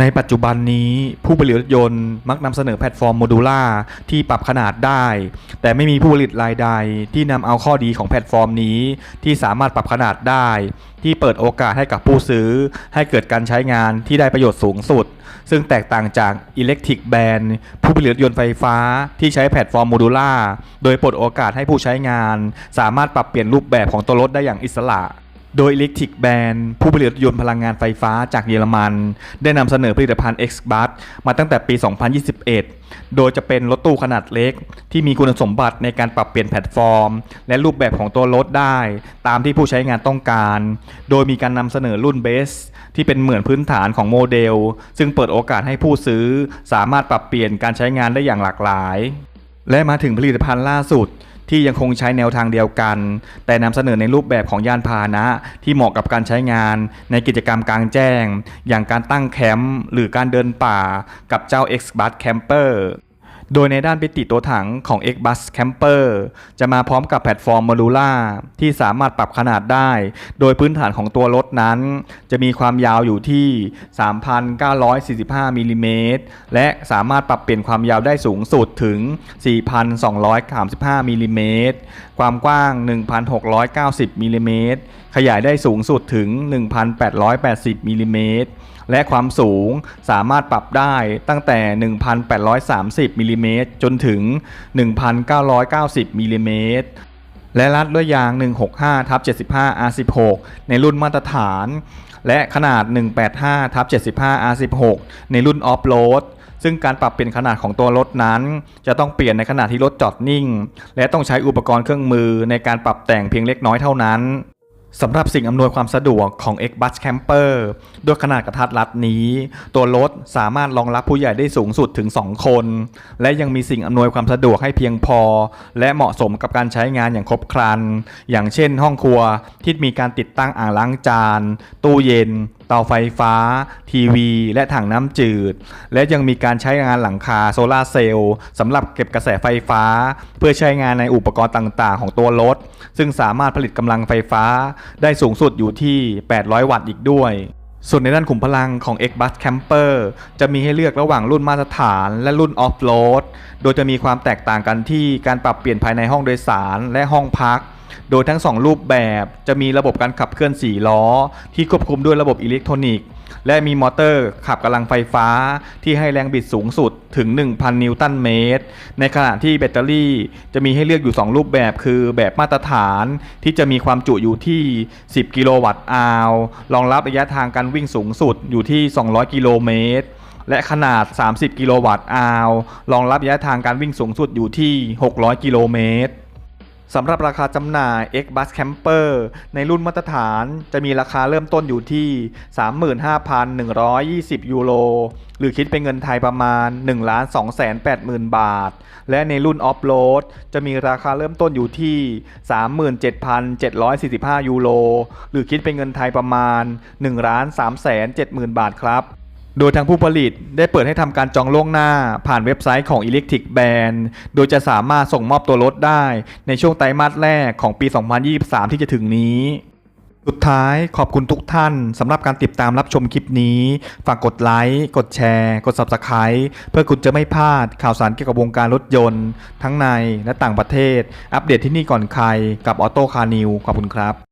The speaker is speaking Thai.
ในปัจจุบันนี้ผู้ผลิตรถยนต์มักนำเสนอแพลตฟอร์มโมดูล่าที่ปรับขนาดได้ แต่ไม่มีผู้ผลิตรายใด ที่นำเอาข้อดีของแพลตฟอร์มนี้ ที่สามารถปรับขนาดได้ ที่เปิดโอกาสให้กับผู้ซื้อ ให้เกิดการใช้งานที่ได้ประโยชน์สูงสุด ซึ่งแตกต่างจาก Electric Band ผู้ผลิตรถยนต์ไฟฟ้าที่ใช้แพลตฟอร์มโมดูล่าโดยเปิดโอกาสให้ผู้ใช้งาน สามารถปรับเปลี่ยนรูปแบบของตัวรถได้อย่างอิสระ โดย Electric Band ผู้ผลิตรถยนต์พลังงานไฟฟ้าจากเยอรมัน ได้นำเสนอผลิตภัณฑ์ X-Bus มาตั้งแต่ปี 2021 โดยจะเป็นรถตู้ขนาดเล็ก ที่มีคุณสมบัติในการปรับเปลี่ยนแพลตฟอร์ม และรูปแบบของตัวรถได้ ตามที่ผู้ใช้งานต้องการ โดยมีการนำเสนอรุ่นเบสที่เป็นเหมือนพื้นฐานของโมเดล ซึ่งเปิดโอกาสให้ผู้ซื้อ สามารถปรับเปลี่ยนการใช้งานได้อย่างหลากหลาย และมาถึงผลิตภัณฑ์ล่าสุด ที่ยังคงใช้แนวทางเดียวกัน แต่นำเสนอในรูปแบบของยานพาหนะ ที่เหมาะกับการใช้งานในกิจกรรมกลางแจ้ง อย่างการตั้งแคมป์หรือการเดินป่ากับเจ้า X-Bus Camper โดยในด้านปิติตัวถังของ X-Bus Camper จะมาพร้อมกับแพลตฟอร์มโมดูล่าที่สามารถปรับขนาดได้ โดยพื้นฐานของตัวรถนั้น จะมีความยาวอยู่ที่ 3,945มิลลิเมตรและสามารถปรับเปลี่ยนความยาวได้สูงสุดถึง 4,235มิลลิเมตรความกว้าง 1,690มิลลิเมตรขยายได้สูงสุดถึง 1,880มิลลิเมตร และความสูงสามารถปรับได้ตั้งแต่ 1,830มิลลิเมตรจนถึง 1,990มิลลิเมตรและรัดด้วยยาง 165ทับ75 R16 ในรุ่นมาตรฐาน และขนาด 185ทับ75 R16 ในรุ่นออฟโรดซึ่งการปรับเปลี่ยนขนาดของตัวรถนั้น จะต้องเปลี่ยนในขณะที่รถจอดนิ่ง และต้องใช้อุปกรณ์เครื่องมือในการปรับแต่งเพียงเล็กน้อยเท่านั้น สำหรับสิ่งอำนวยความสะดวกของ X-Bus Camper ด้วยขนาดกระทัดรัดนี้ ตัวรถสามารถรองรับผู้ใหญ่ได้สูงสุดถึง 2 คน และยังมีสิ่งอำนวยความสะดวกให้เพียงพอ และเหมาะสมกับการใช้งานอย่างครบครัน อย่างเช่นห้องครัวที่มีการติดตั้งอ่างล้างจาน ตู้เย็น เตาไฟฟ้า ทีวี และถังน้ำจืด และยังมีการใช้งานหลังคาโซลาร์เซลล์สำหรับเก็บกระแสไฟฟ้า เพื่อใช้งานในอุปกรณ์ต่างๆ ของตัวรถ ซึ่งสามารถผลิตกำลังไฟฟ้าได้สูงสุดอยู่ที่ 800 วัตต์อีกด้วยส่วนในด้านขุมพลังของ X-Bus Camper จะมีให้เลือกระหว่างรุ่นมาตรฐานและรุ่นออฟโรด โดยจะมีความแตกต่างกันที่การปรับเปลี่ยนภายในห้องโดยสารและห้องพัก โดยทั้ง 2 รูปแบบจะมีระบบการขับเคลื่อน 4 ล้อ ที่ควบคุมด้วยระบบอิเล็กทรอนิกส์ และมีมอเตอร์ขับกำลังไฟฟ้า ที่ให้แรงบิดสูงสุดถึง 1,000 นิวตันเมตร ในขณะที่แบตเตอรี่จะมีให้เลือกอยู่ 2 รูปแบบคือแบบมาตรฐานที่จะมีความจุอยู่ที่ 10 กิโลวัตต์อาวรองรับระยะทางการวิ่งสูงสุดอยู่ที่ 200 กิโลเมตรและขนาด 30 กิโลวัตต์อาวรองรับระยะทางการวิ่งสูงสุดอยู่ที่ 600 กิโลเมตร สำหรับราคาจำหน่าย X-Bus Camper ในรุ่นมาตรฐานจะมีราคาเริ่มต้นอยู่ที่ 35,120 ยูโร หรือคิดเป็นเงินไทยประมาณ 1 280,000 บาท และในรุ่นออฟโรดจะมีราคาเริ่มต้นอยู่ที่ 37,745 ยูโร หรือคิดเป็นเงินไทยประมาณ 1 370,000 บาทครับ โดยทางผู้ผลิตได้เปิดให้ทำการจองล่วงหน้า ผ่านเว็บไซต์ของ Electric Band โดยจะสามารถส่งมอบตัวรถได้ในช่วงไตรมาสแรกของปี 2023 ที่จะถึงนี้ สุดท้ายขอบคุณทุกท่านสำหรับการติดตามรับชมคลิปนี้ ฝากกดไลค์ กดแชร์ กด Subscribe เพื่อคุณจะไม่พลาดข่าวสารเกี่ยวกับวงการรถยนต์ ทั้งในและต่างประเทศ อัปเดตที่นี่ก่อนใครกับออโต้คาร์นิวขอบคุณครับ